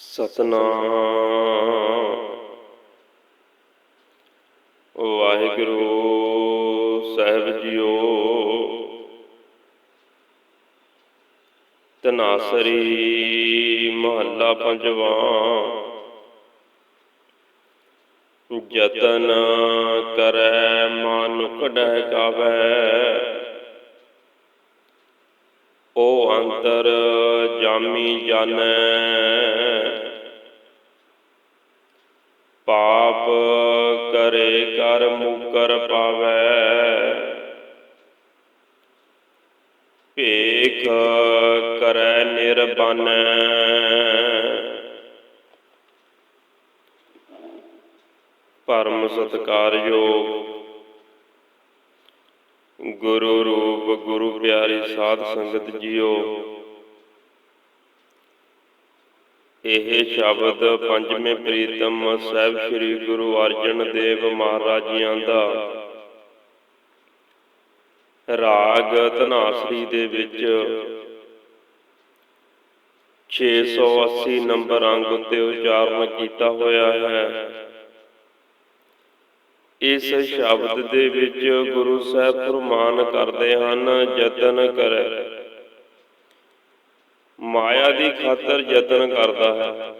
ਸਤਨਾਮ। ਵਾਹਿਗੁਰੂ ਸਾਹਿਬ JIO. ਤਨਾਸਰੀ ਮਹੱਲਾ ਪੰਜਵਾਂ। ਜਤਨ ਕਰੈ ਮਨੁ ਕਢੈ ਕਾਵੈ। ਉਹ ਅੰਤਰ ਜਾਮੀ ਜਾਣੈ। ਪਾਪ ਕਰੇ ਕਰ ਮੁਕਰ ਪਾਵੈ। ਭੇਖ ਕਰੈ ਨਿਰਬਨੈ। ਪਰਮ ਸਤਕਾਰਯੋਗ ਗੁਰੂ ਰੂਪ, ਗੁਰੂ ਪਿਆਰੀ ਸਾਧ ਸੰਗਤ ਜੀਓ। ਇਹ ਸ਼ਬਦ ਪੰਜਵੇਂ ਪ੍ਰੀਤਮ ਸਾਹਿਬ ਸ੍ਰੀ ਗੁਰੂ ਅਰਜਨ ਦੇਵ ਮਹਾਰਾਜ ਜੀਆਂ ਦਾ। ਰਾਗ ਧਨਾਸਰੀ ਦੇ ਵਿੱਚ 680 ਨੰਬਰ ਅੰਗ ਉੱਤੇ ਉਚਾਰਨ ਕੀਤਾ ਹੋਇਆ ਹੈ। ਇਸ ਸ਼ਬਦ ਦੇ ਵਿੱਚ ਗੁਰੂ ਸਾਹਿਬ ਫਰਮਾਨ ਕਰਦੇ ਹਨ, ਯਤਨ ਕਰੈ। ਮਾਇਆ ਦੀ ਖਾਤਰ ਯਤਨ ਕਰਦਾ ਹੈ।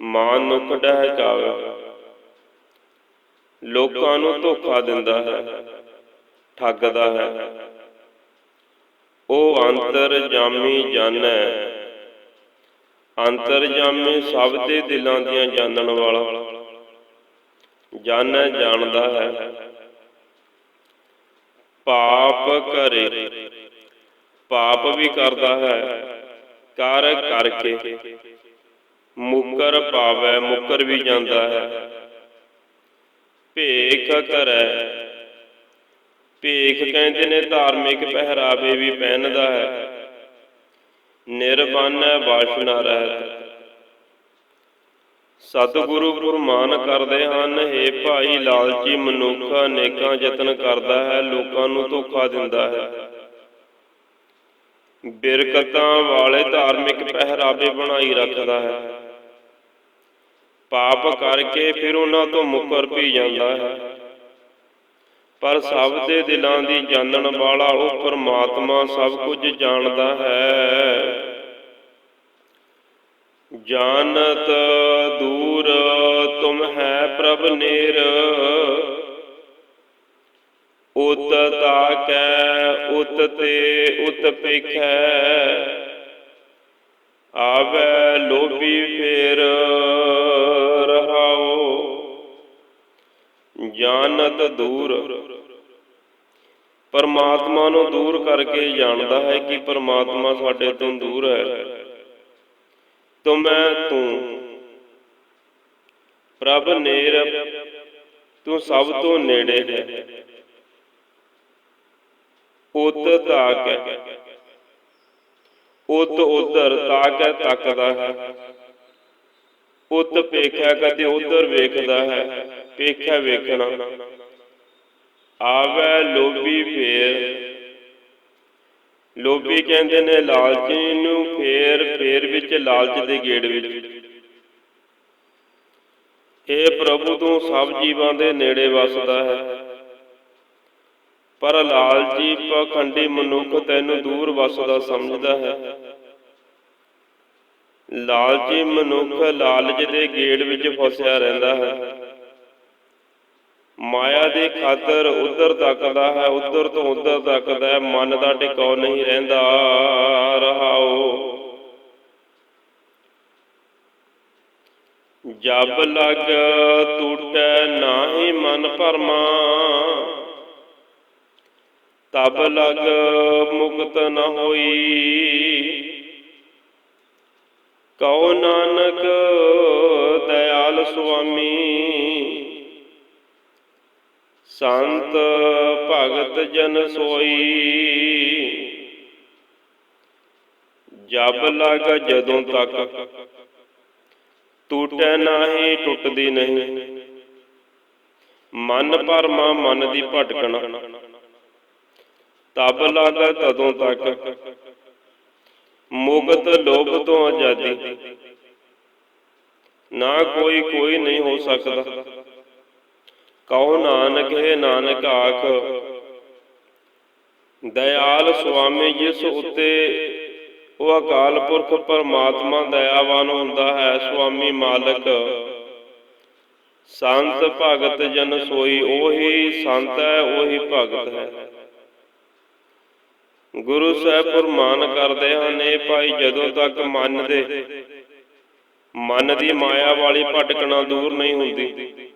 ਮਾਨ ਨੂੰ ਕਢਹਿ ਕਾਵੇ ਲੋਕਾਂ ਨੂੰ ਧੋਖਾ ਦਿੰਦਾ ਹੈ। ਠੱਗਦਾ ਹੈ। ਉਹ ਅੰਤਰ ਜਾਮੀ ਜਾਣੈ ਅੰਤਰ ਜਾਮੀ ਸਭ ਦੇ ਦਿਲਾਂ ਦੀਆਂ ਜਾਣਨ ਵਾਲਾ। ਜਾਣੈ, ਜਾਣਦਾ ਹੈ। ਪਾਪ ਕਰੇ ਪਾਪ ਵੀ ਕਰਦਾ ਹੈ। ਕਰ, ਕਰਕੇ ਮੁਕਰ ਪਾਵੈ, ਮੁਕਰ ਵੀ ਜਾਂਦਾ ਹੈ। ਭੇਖ ਕਰੈ ਭੇਖ ਕਹਿੰਦੇ ਨੇ, ਧਾਰਮਿਕ ਪਹਿਰਾਵੇ ਵੀ ਪਹਿਨਦਾ ਹੈ। ਨਿਰਬਨ ਵਾਸ਼ਨਾ ਰਹਿਤ। ਸਤਿਗੁਰੂ ਫਰਮਾਨ ਕਰਦੇ ਹਨ हे ਭਾਈ ਲਾਲਚੀ ਮਨੁੱਖ ਅਨੇਕਾਂ ਯਤਨ ਕਰਦਾ ਹੈ, ਲੋਕਾਂ ਨੂੰ ਧੋਖਾ ਦਿੰਦਾ ਹੈ। ਬਿਰਕਤਾਂ ਵਾਲੇ ਧਾਰਮਿਕ ਪਹਿਰਾਵੇ ਬਣਾਈ ਰੱਖਦਾ ਹੈ। ਪਾਪ ਕਰਕੇ ਫਿਰ ਉਹਨਾਂ ਤੋਂ ਮੁਕਰ ਪੀ ਜਾਂਦਾ ਹੈ। ਪਰ ਸਭ ਦੇ ਦਿਲਾਂ ਦੀ ਜਾਣਨ ਵਾਲਾ ਉਹ ਪਰਮਾਤਮਾ ਸਭ ਕੁਝ ਜਾਣਦਾ ਹੈ। ਜਾਣਤ ਦੂਰ ਤੁਮ ਹੈ ਪ੍ਰਭ ਨੇਰ। ਉਤ ਤਾਕੈ, ਉਤ ਤੇ ਉਤ ਪੇਖੈ। ਆਵੈ ਲੋਭੀ ਫੇਰ ਰਹਾਓ ਜਾਣਤ ਦੂਰ। ਪਰਮਾਤਮਾ ਨੂੰ ਦੂਰ ਕਰਕੇ ਜਾਣਦਾ ਹੈ ਕਿ ਪਰਮਾਤਮਾ ਸਾਡੇ ਤੋਂ ਦੂਰ ਹੈ। ਤੁਮੈ ਤੂੰ। ਪ੍ਰਭ ਨੇਰ, ਤੂੰ ਸਭ ਤੋਂ ਨੇੜੇ ਹੈ। ਉਤ ਤਾਕ ਉਤ ਉਧਰ ਤਾਕ ਤੱਕਦਾ ਹੈ। ਉਤ ਪੇਖਿਆ ਕਦੇ ਉਧਰ ਵੇਖਦਾ ਹੈ। ਪੇਖਿਆ ਵੇਖਣਾ। ਆਵੈ ਲੋਭੀ ਫੇਰ। ਲੋਭੀ ਕਹਿੰਦੇ ਨੇ ਲਾਲਚੀ ਨੂੰ ਫੇਰ ਫੇਰ ਵਿੱਚ ਲਾਲਚ ਦੇ ਗੇੜ ਵਿੱਚ। ਏ ਪ੍ਰਭੂ ਤੂੰ ਸਭ ਜੀਵਾਂ ਦੇ ਨੇੜੇ ਵਸਦਾ ਹੈ। ਪਰ ਲਾਲਚੀ ਪਖੰਡੀ ਮਨੁੱਖ ਤੈਨੂੰ ਦੂਰ ਵਸਦਾ ਸਮਝਦਾ ਹੈ। ਲਾਲਚੀ ਮਨੁੱਖ ਲਾਲਚ ਦੇ ਗੇੜ ਵਿੱਚ ਫਸਿਆ ਰਹਿੰਦਾ ਹੈ। ਮਾਇਆ ਦੇ ਖਾਤਰ ਉਧਰ ਤੱਕਦਾ ਹੈ, ਉਧਰ ਤੋਂ ਉਧਰ ਤੱਕਦਾ ਹੈ, ਮਨ ਦਾ ਟਿਕਾਉ ਨਹੀਂ ਰਹਿੰਦਾ, ਰਹਾਓ। ਜਬ ਲਗ ਟੂਟੈ ਨਾਹੀ ਮਨ ਭਰਮਾ ਤਬ ਲਗ ਮੁਕਤ ਨ ਹੋਈ। ਕਉ ਨਾਨਕ, ਦਇਆਲ ਸੁਆਮੀ ਸੰਤ ਭਗਤ ਜਨ ਸੋਈ। ਜਬ ਲਗ ਜਦੋਂ ਤੱਕ ਟੂਟੈ ਨਾਹੀ, ਟੁੱਟਦੀ ਨਹੀਂ। ਮਨ ਪਰਮਾ ਮਨ ਦੀ ਭਟਕਣ। ਤਬ ਲਗ ਤਦੋਂ ਤੱਕ ਮੁਕਤ ਲੋਭ ਤੋਂ ਆਜ਼ਾਦੀ। ਨਾ ਕੋਈ ਕੋਈ ਨਹੀਂ ਹੋ ਸਕਦਾ। ਕਹੋ ਨਾਨਕ, ਹੈ ਨਾਨਕ ਆਖ। ਦਇਆਲ ਸੁਆਮੀ, ਜਿਸ ਉਤੇ ਉਹ ਅਕਾਲ ਪੁਰਖ ਪਰਮਾਤਮਾ ਦਇਆਵਾਨ ਹੁੰਦਾ ਹੈ, ਸੁਆਮੀ ਮਾਲਕ। ਸੰਤ ਭਗਤ ਜਨ ਸੋਈ, ਉਹੀ ਸੰਤ ਹੈ, ਉਹੀ ਭਗਤ ਹੈ। ਗੁਰੂ ਸਾਹਿਬ ਫਰਮਾਨ ਕਰਦੇ ਹਨ ਇਹ ਭਾਈ, ਜਦੋਂ ਤੱਕ ਮਨ ਦੇ ਮਨ ਦੀ ਮਾਇਆ ਵਾਲੀ ਭਟਕਣਾ ਦੂਰ ਨਹੀਂ ਹੁੰਦੀ।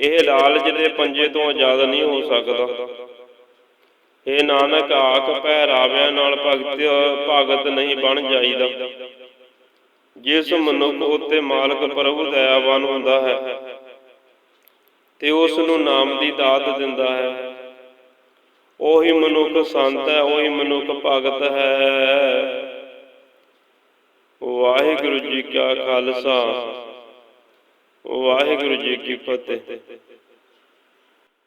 ਇਹ ਲਾਲਚ ਦੇ ਪੰਜੇ ਤੋਂ ਆਜ਼ਾਦ ਨਹੀਂ ਹੋ ਸਕਦਾ। ਇਹ ਨਾਨਕ ਆਖ ਪਹਿਰਾਵਿਆਂ ਨਾਲ ਭਗਤ ਭਗਤ ਨਹੀਂ ਬਣ ਜਾਈਦਾ। ਜਿਸ ਮਨੁੱਖ ਉੱਤੇ ਮਾਲਕ ਪ੍ਰਭੂ ਦਇਆਵਾਨ ਹੁੰਦਾ ਹੈ, ਤੇ ਉਸ ਨੂੰ ਨਾਮ ਦੀ ਦਾਤ ਦਿੰਦਾ ਹੈ। ਉਹੀ ਮਨੁੱਖ ਸੰਤ ਹੈ, ਉਹੀ ਮਨੁੱਖ ਭਗਤ ਹੈ। ਵਾਹਿਗੁਰੂ ਜੀ ਕਾ ਖਾਲਸਾ। ਵਾਹਿਗੁਰੂ ਜੀ ਕੀ ਫਤਿਹ।